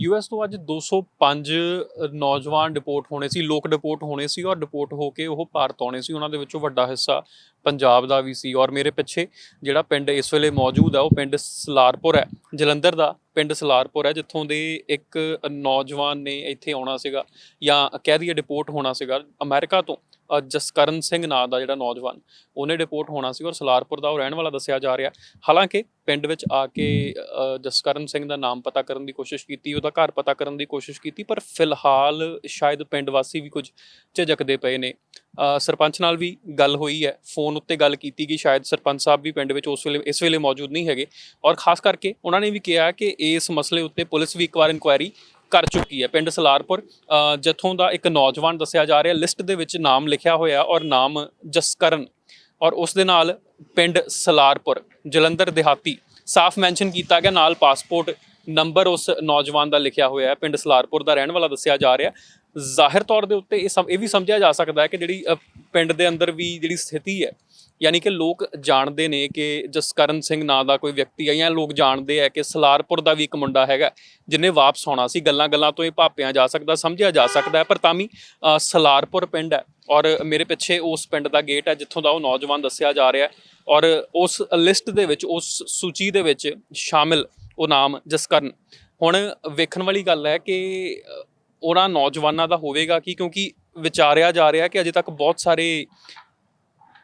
US ਤੋਂ ਅੱਜ 205 ਨੌਜਵਾਨ ਡਿਪੋਰਟ ਹੋਣੇ ਸੀ, ਲੋਕ ਡਿਪੋਰਟ ਹੋਣੇ ਸੀ ਔਰ ਡਿਪੋਰਟ ਹੋ ਕੇ ਉਹ ਭਾਰਤ ਆਉਣੇ ਸੀ। ਉਹਨਾਂ ਦੇ ਵਿੱਚੋਂ ਵੱਡਾ ਹਿੱਸਾ ਪੰਜਾਬ ਦਾ ਵੀ ਸੀ ਔਰ ਮੇਰੇ ਪਿੱਛੇ ਜਿਹੜਾ ਪਿੰਡ ਇਸ ਵੇਲੇ ਮੌਜੂਦ ਹੈ ਉਹ ਪਿੰਡ ਸਲਾਰਪੁਰ ਹੈ, ਜਲੰਧਰ ਦਾ। ਪਿੰਡ ਸਲਾਰਪੁਰ ਹੈ, ਜਿੱਥੋਂ ਦੇ ਇੱਕ ਨੌਜਵਾਨ ਨੇ ਇੱਥੇ ਆਉਣਾ ਸੀਗਾ ਜਾਂ ਕਹਿ ਦਈਏ ਡਿਪੋਰਟ ਹੋਣਾ ਸੀਗਾ ਅਮਰੀਕਾ ਤੋਂ ਜਸਕਰਨ ਸਿੰਘ ਨਾਂ ਦਾ ਜਿਹੜਾ ਨੌਜਵਾਨ, ਉਹਨੇ ਡਿਪੋਰਟ ਹੋਣਾ ਸੀ ਔਰ ਸਲਾਰਪੁਰ ਦਾ ਉਹ ਰਹਿਣ ਵਾਲਾ ਦੱਸਿਆ ਜਾ ਰਿਹਾ। ਹਾਲਾਂਕਿ ਪਿੰਡ ਵਿੱਚ ਆ ਕੇ ਜਸਕਰਨ ਸਿੰਘ ਦਾ ਨਾਮ ਪਤਾ ਕਰਨ ਦੀ ਕੋਸ਼ਿਸ਼ ਕੀਤੀ, ਉਹਦਾ ਘਰ ਪਤਾ ਕਰਨ ਦੀ ਕੋਸ਼ਿਸ਼ ਕੀਤੀ, ਪਰ ਫਿਲਹਾਲ ਸ਼ਾਇਦ ਪਿੰਡ ਵਾਸੀ ਵੀ ਕੁਝ ਝਿਜਕਦੇ ਪਏ ਨੇ। ਸਰਪੰਚ ਨਾਲ ਵੀ ਗੱਲ ਹੋਈ ਹੈ। ਫੋਨ ਉੱਤੇ ਗੱਲ ਕੀਤੀ ਗਈ। ਸ਼ਾਇਦ ਸਰਪੰਚ ਸਾਹਿਬ ਵੀ ਪਿੰਡ ਵਿੱਚ ਉਸ ਵੇਲੇ ਇਸ ਵੇਲੇ ਮੌਜੂਦ ਨਹੀਂ ਹੈਗੇ। ਔਰ ਖਾਸ ਕਰਕੇ ਉਹਨਾਂ ਨੇ ਵੀ ਕਿਹਾ ਕਿ ਇਸ ਮਸਲੇ ਉੱਤੇ ਪੁਲਿਸ ਵੀ ਇੱਕ ਵਾਰ ਇਨਕੁਆਇਰੀ ਕਰ ਚੁੱਕੀ ਹੈ। ਪਿੰਡ ਸਲਾਰਪੁਰ ਅ, ਜਿੱਥੋਂ ਦਾ ਇੱਕ ਨੌਜਵਾਨ ਦੱਸਿਆ ਜਾ ਰਿਹਾ ਲਿਸਟ ਦੇ ਵਿੱਚ ਨਾਮ ਲਿਖਿਆ ਹੋਇਆ ਔਰ ਨਾਮ ਜਸਕਰਨ ਔਰ ਉਸ ਦੇ ਨਾਲ ਪਿੰਡ ਸਲਾਰਪੁਰ ਜਲੰਧਰ ਦਿਹਾਤੀ। ਸਾਫ਼ ਮੈਂਸ਼ਨ ਕੀਤਾ ਗਿਆ ਨਾਲ ਪਾਸਪੋਰਟ ਨੰਬਰ ਉਸ ਨੌਜਵਾਨ ਦਾ ਲਿਖਿਆ ਹੋਇਆ ਹੈ। ਪਿੰਡ ਸਲਾਰਪੁਰ ਦਾ ਰਹਿਣ ਵਾਲਾ ਦੱਸਿਆ ਜਾ ਰਿਹਾ। ਜ਼ਾਹਿਰ ਤੌਰ ਦੇ ਉੱਤੇ ਇਹ ਸਮ, ਇਹ ਵੀ ਸਮਝਿਆ ਜਾ ਸਕਦਾ ਹੈ ਕਿ ਜਿਹੜੀ ਪਿੰਡ ਦੇ ਅੰਦਰ ਵੀ ਜਿਹੜੀ ਸਥਿਤੀ ਹੈ, ਯਾਨੀ ਕਿ ਲੋਕ ਜਾਣਦੇ ਨੇ ਕਿ ਜਸਕਰਨ ਸਿੰਘ ਨਾਂ ਦਾ ਕੋਈ ਵਿਅਕਤੀ ਹੈ ਜਾਂ ਲੋਕ ਜਾਣਦੇ ਆ ਕਿ ਸਲਾਰਪੁਰ ਦਾ ਵੀ ਇੱਕ ਮੁੰਡਾ ਹੈਗਾ ਜਿਨੇ ਵਾਪਸ ਆਉਣਾ ਸੀ। ਗੱਲਾਂ ਗੱਲਾਂ ਤੋਂ ਇਹ ਭਾਪਿਆਂ ਜਾ ਸਕਦਾ, ਸਮਝਿਆ ਜਾ ਸਕਦਾ ਹੈ, ਪਰ ਤਾਂ ਵੀ ਸਲਾਰਪੁਰ ਪਿੰਡ ਹੈ ਔਰ ਮੇਰੇ ਪਿੱਛੇ ਉਸ ਪਿੰਡ ਦਾ ਗੇਟ ਹੈ ਜਿੱਥੋਂ ਦਾ ਉਹ ਨੌਜਵਾਨ ਦੱਸਿਆ ਜਾ ਰਿਹਾ ਔਰ ਉਸ ਲਿਸਟ ਦੇ ਵਿੱਚ, ਉਸ ਸੂਚੀ ਦੇ ਵਿੱਚ ਸ਼ਾਮਿਲ ਉਹ ਨਾਮ ਜਸਕਰਨ। ਹੁਣ ਵੇਖਣ ਵਾਲੀ ਗੱਲ ਹੈ ਕਿ ਉਹਨਾਂ ਨੌਜਵਾਨਾਂ ਦਾ ਹੋਵੇਗਾ ਕਿ ਕਿਉਂਕਿ ਵਿਚਾਰਿਆ ਜਾ ਰਿਹਾ ਕਿ ਅਜੇ ਤੱਕ ਬਹੁਤ ਸਾਰੇ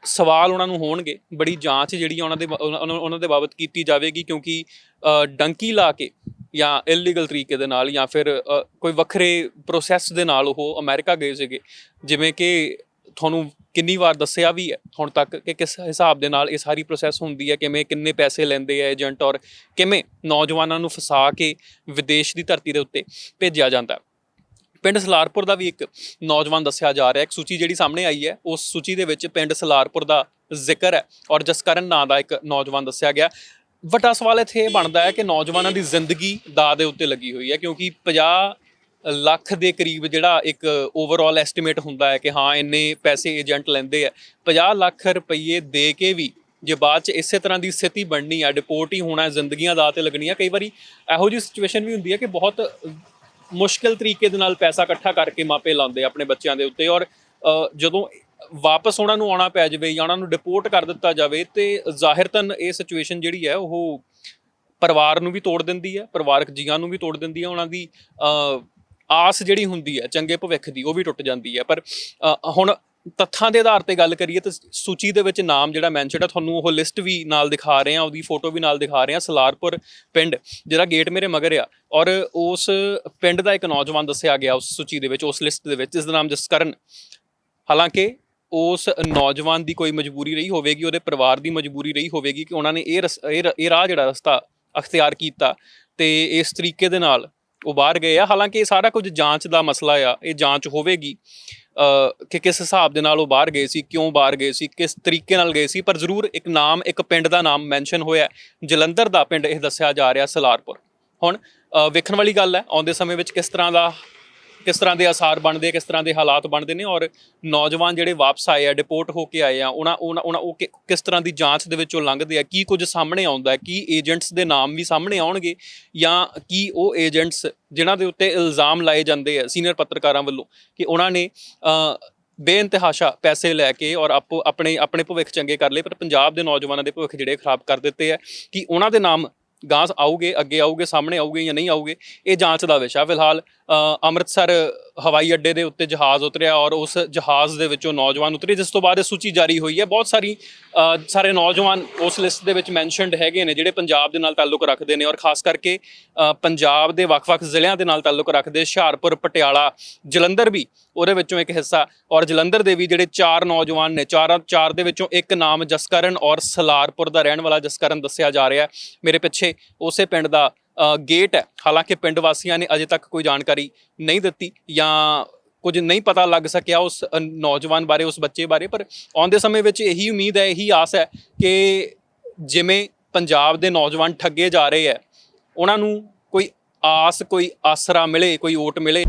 ਸਵਾਲ ਉਹਨਾਂ ਨੂੰ ਹੋਣਗੇ, ਬੜੀ ਜਾਂਚ ਜਿਹੜੀ ਆ ਉਹਨਾਂ ਦੇ ਉਹਨਾਂ- ਦੇ ਬਾਬਤ ਕੀਤੀ ਜਾਵੇਗੀ ਕਿਉਂਕਿ ਡੰਕੀ ਲਾ ਕੇ ਜਾਂ ਇਲੀਗਲ ਤਰੀਕੇ ਦੇ ਨਾਲ ਜਾਂ ਫਿਰ ਕੋਈ ਵੱਖਰੇ ਪ੍ਰੋਸੈਸ ਦੇ ਨਾਲ ਉਹ ਅਮਰੀਕਾ ਗਏ ਸੀਗੇ। ਜਿਵੇਂ ਕਿ ਤੁਹਾਨੂੰ ਕਿੰਨੀ ਵਾਰ ਦੱਸਿਆ ਵੀ ਹੈ, ਹੁਣ ਤੱਕ ਕਿ ਕਿਸ ਹਿਸਾਬ ਦੇ ਨਾਲ ਇਹ ਸਾਰੀ ਪ੍ਰੋਸੈਸ ਹੁੰਦੀ ਹੈ, ਕਿਵੇਂ, ਕਿੰਨੇ ਪੈਸੇ ਲੈਂਦੇ ਆ ਏਜੰਟ ਔਰ ਕਿਵੇਂ ਨੌਜਵਾਨਾਂ ਨੂੰ ਫਸਾ ਕੇ ਵਿਦੇਸ਼ ਦੀ ਧਰਤੀ ਦੇ ਉੱਤੇ ਭੇਜਿਆ ਜਾਂਦਾ ਪਿੰਡ ਸਲਾਰਪੁਰ ਦਾ ਵੀ ਇੱਕ ਨੌਜਵਾਨ ਦੱਸਿਆ ਜਾ ਰਿਹਾ ਹੈ। ਇੱਕ ਸੂਚੀ ਜਿਹੜੀ ਸਾਹਮਣੇ ਆਈ ਹੈ, ਉਸ ਸੂਚੀ ਦੇ ਵਿੱਚ ਪਿੰਡ ਸਲਾਰਪੁਰ ਦਾ ਜ਼ਿਕਰ ਹੈ ਔਰ ਜਸਕਰਨ ਨਾਂ ਦਾ ਇੱਕ ਨੌਜਵਾਨ ਦੱਸਿਆ ਗਿਆ ਵੱਡਾ ਸਵਾਲ ਇੱਥੇ ਇਹ ਬਣਦਾ ਹੈ ਕਿ ਨੌਜਵਾਨਾਂ ਦੀ ਜ਼ਿੰਦਗੀ ਦਾ ਦੇ ਉੱਤੇ ਲੱਗੀ ਹੋਈ ਹੈ ਕਿਉਂਕਿ 50 ਲੱਖ ਦੇ ਕਰੀਬ ਜਿਹੜਾ ਇੱਕ ਓਵਰਆਲ ਐਸਟੀਮੇਟ ਹੁੰਦਾ ਹੈ ਕਿ ਹਾਂ, ਇੰਨੇ ਪੈਸੇ ਏਜੰਟ ਲੈਂਦੇ ਆ 50 ਲੱਖ ਰੁਪਏ ਦੇ ਕੇ ਵੀ ਜੇ ਬਾਅਦ ਚ ਇਸੇ ਤਰ੍ਹਾਂ ਦੀ ਸਥਿਤੀ ਬਣਨੀ ਆ ਡਿਪੋਰਟ ਹੀ ਹੋਣਾ ਜ਼ਿੰਦਗੀਆਂ ਦਾ ਤੇ ਲੱਗਣੀਆਂ, ਕਈ ਵਾਰੀ ਇਹੋ ਜਿਹੀ ਸਿਚੁਏਸ਼ਨ ਵੀ ਹੁੰਦੀ ਹੈ ਕਿ ਬਹੁਤ ਮੁਸ਼ਕਿਲ ਤਰੀਕੇ ਦੇ ਨਾਲ ਪੈਸਾ ਇਕੱਠਾ ਕਰਕੇ ਮਾਪੇ ਲਾਉਂਦੇ ਆਪਣੇ ਬੱਚਿਆਂ ਦੇ ਉੱਤੇ ਔਰ ਜਦੋਂ ਵਾਪਸ ਉਹਨਾਂ ਨੂੰ ਆਉਣਾ ਪੈ ਜਾਵੇ ਜਾਂ ਉਹਨਾਂ ਨੂੰ ਡਿਪੋਰਟ ਕਰ ਦਿੱਤਾ ਜਾਵੇ ਤੇ ਜ਼ਾਹਿਰਤਨ ਇਹ ਸਿਚੁਏਸ਼ਨ ਜਿਹੜੀ ਹੈ ਉਹ ਪਰਿਵਾਰ ਨੂੰ ਵੀ ਤੋੜ ਦਿੰਦੀ ਹੈ ਪਰਿਵਾਰਕ ਜੀਆਂ ਨੂੰ ਵੀ ਤੋੜ ਦਿੰਦੀ ਹੈ ਉਹਨਾਂ ਦੀ ਅ, ਆਸ ਜਿਹੜੀ ਹੁੰਦੀ ਹੈ ਚੰਗੇ ਭਵਿੱਖ ਦੀ ਉਹ ਵੀ ਟੁੱਟ ਜਾਂਦੀ ਹੈ। ਪਰ ਹੁਣ ਤੱਥਾਂ ਦੇ ਆਧਾਰ ਤੇ ਗੱਲ ਕਰੀਏ ਤਾਂ ਸੂਚੀ ਦੇ ਵਿੱਚ ਨਾਮ ਜਿਹੜਾ ਮੈਂਸ਼ਨਡ ਹੈ ਤੁਹਾਨੂੰ ਉਹ ਲਿਸਟ ਵੀ ਨਾਲ ਦਿਖਾ ਰਹੇ ਆ, ਉਹਦੀ ਫੋਟੋ ਵੀ ਨਾਲ ਦਿਖਾ ਰਹੇ ਆ, ਸਲਾਰਪੁਰ ਪਿੰਡ, ਜਿਹੜਾ ਗੇਟ ਮੇਰੇ ਮਗਰ ਆ। ਔਰ ਉਸ ਪਿੰਡ ਦਾ ਇੱਕ ਨੌਜਵਾਨ ਦੱਸਿਆ ਗਿਆ ਉਸ ਸੂਚੀ ਦੇ ਵਿੱਚ, ਉਸ ਲਿਸਟ ਦੇ ਵਿੱਚ ਜਿਸ ਦਾ ਨਾਮ ਜਸਕਰਨ। ਹਾਲਾਂਕਿ ਉਸ ਨੌਜਵਾਨ ਦੀ ਕੋਈ ਮਜਬੂਰੀ ਰਹੀ ਹੋਵੇਗੀ, ਉਹਦੇ ਪਰਿਵਾਰ ਦੀ ਮਜਬੂਰੀ ਰਹੀ ਹੋਵੇਗੀ ਕਿ ਉਹਨਾਂ ਨੇ ਇਹ ਰਸ- ਇਹ ਰ- ਇਹ ਰਾਹ ਜਿਹੜਾ ਰਸਤਾ ਅਖਤਿਆਰ ਕੀਤਾ ਤੇ ਇਸ ਤਰੀਕੇ ਦੇ ਨਾਲ ਉਹ ਬਾਹਰ ਗਏ ਆ। ਹਾਲਾਂਕਿ ਇਹ ਸਾਰਾ ਕੁਝ ਜਾਂਚ ਦਾ ਮਸਲਾ ਆ, ਇਹ ਜਾਂਚ ਹੋਵੇਗੀ। ਕਿ ਕਿਸ ਹਿਸਾਬ ਦੇ ਨਾਲ ਉਹ ਬਾਹਰ ਗਏ ਸੀ, ਕਿਉਂ ਬਾਹਰ ਗਏ ਸੀ, ਕਿਸ ਤਰੀਕੇ ਨਾਲ ਗਏ ਸੀ, ਪਰ ਜ਼ਰੂਰ ਇੱਕ ਨਾਮ, ਇੱਕ ਪਿੰਡ ਦਾ ਨਾਮ ਮੈਂਸ਼ਨ ਹੋਇਆ ਜਲੰਧਰ ਦਾ ਪਿੰਡ ਇਹ ਦੱਸਿਆ ਜਾ ਰਿਹਾ ਸਲਾਰਪੁਰ। ਹੁਣ ਵੇਖਣ ਵਾਲੀ ਗੱਲ ਹੈ, ਆਉਂਦੇ ਸਮੇਂ ਵਿੱਚ ਕਿਸ ਤਰ੍ਹਾਂ ਦਾ ਕਿਸ ਤਰ੍ਹਾਂ ਦੇ ਅਸਾਰ ਬਣਦੇ ਆ, ਕਿਸ ਤਰ੍ਹਾਂ ਦੇ ਹਾਲਾਤ ਬਣਦੇ ਨੇ ਔਰ ਨੌਜਵਾਨ ਜਿਹੜੇ ਵਾਪਸ ਆਏ ਆ ਡਿਪੋਰਟ ਹੋ ਕੇ ਆਏ ਆ ਉਹਨਾਂ ਉਹਨਾਂ ਉਹਨਾਂ ਉਹ ਕਿ- ਕਿਸ ਤਰ੍ਹਾਂ ਦੀ ਜਾਂਚ ਦੇ ਵਿੱਚੋਂ ਲੰਘਦੇ ਆ ਕੀ ਕੁਝ ਸਾਹਮਣੇ ਆਉਂਦਾ ਹੈ ਕੀ ਏਜੰਟਸ ਦੇ ਨਾਮ ਵੀ ਸਾਹਮਣੇ ਆਉਣਗੇ ਜਾਂ ਕੀ ਉਹ ਏਜੰਟਸ ਜਿਨ੍ਹਾਂ ਦੇ ਉੱਤੇ ਇਲਜ਼ਾਮ ਲਾਏ ਜਾਂਦੇ ਆ ਸੀਨੀਅਰ ਪੱਤਰਕਾਰਾਂ ਵੱਲੋਂ ਕਿ ਉਹਨਾਂ ਨੇ ਅ, ਬੇਇੰਤਹਾਸ਼ਾ ਪੈਸੇ ਲੈ ਕੇ ਔਰ ਆਪੋ ਆਪਣੇ ਆਪਣੇ ਭਵਿੱਖ ਚੰਗੇ ਕਰ ਲਏ ਪਰ ਪੰਜਾਬ ਦੇ ਨੌਜਵਾਨਾਂ ਦੇ ਭਵਿੱਖ ਜਿਹੜੇ ਖਰਾਬ ਕਰ ਦਿੱਤੇ ਆ ਕਿ ਉਹਨਾਂ ਦੇ ਨਾਮ ਗਾਂਸ ਆਉਗੇ ਅੱਗੇ ਆਉਗੇ ਸਾਹਮਣੇ ਆਉਗੇ ਜਾਂ ਨਹੀਂ ਆਉਗੇ ਇਹ ਜਾਂਚ ਦਾ ਵਿਸ਼ਾ ਫਿਲਹਾਲ। ਅੰਮ੍ਰਿਤਸਰ ਹਵਾਈ ਅੱਡੇ ਦੇ ਉੱਤੇ ਜਹਾਜ਼ ਉਤਰਿਆ ਔਰ ਉਸ ਜਹਾਜ਼ ਦੇ ਵਿੱਚੋਂ ਨੌਜਵਾਨ ਉਤਰੇ, ਜਿਸ ਤੋਂ ਬਾਅਦ ਇਹ ਸੂਚੀ ਜਾਰੀ ਹੋਈ ਹੈ। ਬਹੁਤ ਸਾਰੀ ਸਾਰੇ ਨੌਜਵਾਨ ਉਸ ਲਿਸਟ ਦੇ ਵਿੱਚ ਮੈਂਸ਼ਨਡ ਹੈਗੇ ਨੇ, ਜਿਹੜੇ ਪੰਜਾਬ ਦੇ ਨਾਲ ਤਾਲੁਕ ਰੱਖਦੇ ਨੇ ਔਰ ਖਾਸ ਕਰਕੇ ਪੰਜਾਬ ਦੇ ਵੱਖ-ਵੱਖ ਜ਼ਿਲ੍ਹਿਆਂ ਦੇ ਨਾਲ ਤਾਲੁਕ ਰੱਖਦੇ ਹੁਸ਼ਿਆਰਪੁਰ, ਪਟਿਆਲਾ, ਜਲੰਧਰ ਵੀ ਉਹਦੇ ਵਿੱਚੋਂ ਇੱਕ ਹਿੱਸਾ ਔਰ ਜਲੰਧਰ ਦੇ ਵੀ ਜਿਹੜੇ ਚਾਰ ਨੌਜਵਾਨ ਨੇ, ਚਾਰਾਂ, ਚਾਰ ਦੇ ਵਿੱਚੋਂ ਇੱਕ ਨਾਮ ਜਸਕਰਨ ਔਰ ਸਲਾਰਪੁਰ ਦਾ ਰਹਿਣ ਵਾਲਾ ਜਸਕਰਨ ਦੱਸਿਆ ਜਾ ਰਿਹਾ ਮੇਰੇ ਪਿੱਛੇ ਉਸੇ ਪਿੰਡ ਦਾ ਗੇਟ ਹੈ। ਹਾਲਾਂਕਿ ਪਿੰਡ ਵਾਸੀਆਂ ਨੇ ਅਜੇ ਤੱਕ ਕੋਈ ਜਾਣਕਾਰੀ ਨਹੀਂ ਦਿੱਤੀ ਜਾਂ ਕੁਝ ਨਹੀਂ ਪਤਾ ਲੱਗ ਸਕਿਆ ਉਸ ਨੌਜਵਾਨ ਬਾਰੇ, ਉਸ ਬੱਚੇ ਬਾਰੇ, ਪਰ ਆਉਂਦੇ ਸਮੇਂ ਵਿੱਚ ਇਹੀ ਉਮੀਦ ਹੈ, ਇਹੀ ਆਸ ਹੈ ਕਿ ਜਿਵੇਂ ਪੰਜਾਬ ਦੇ ਨੌਜਵਾਨ ਠੱਗੇ ਜਾ ਰਹੇ ਹੈ, ਉਹਨਾਂ ਨੂੰ ਕੋਈ ਆਸ, ਕੋਈ ਆਸਰਾ ਮਿਲੇ, ਕੋਈ ਓਟ ਮਿਲੇ।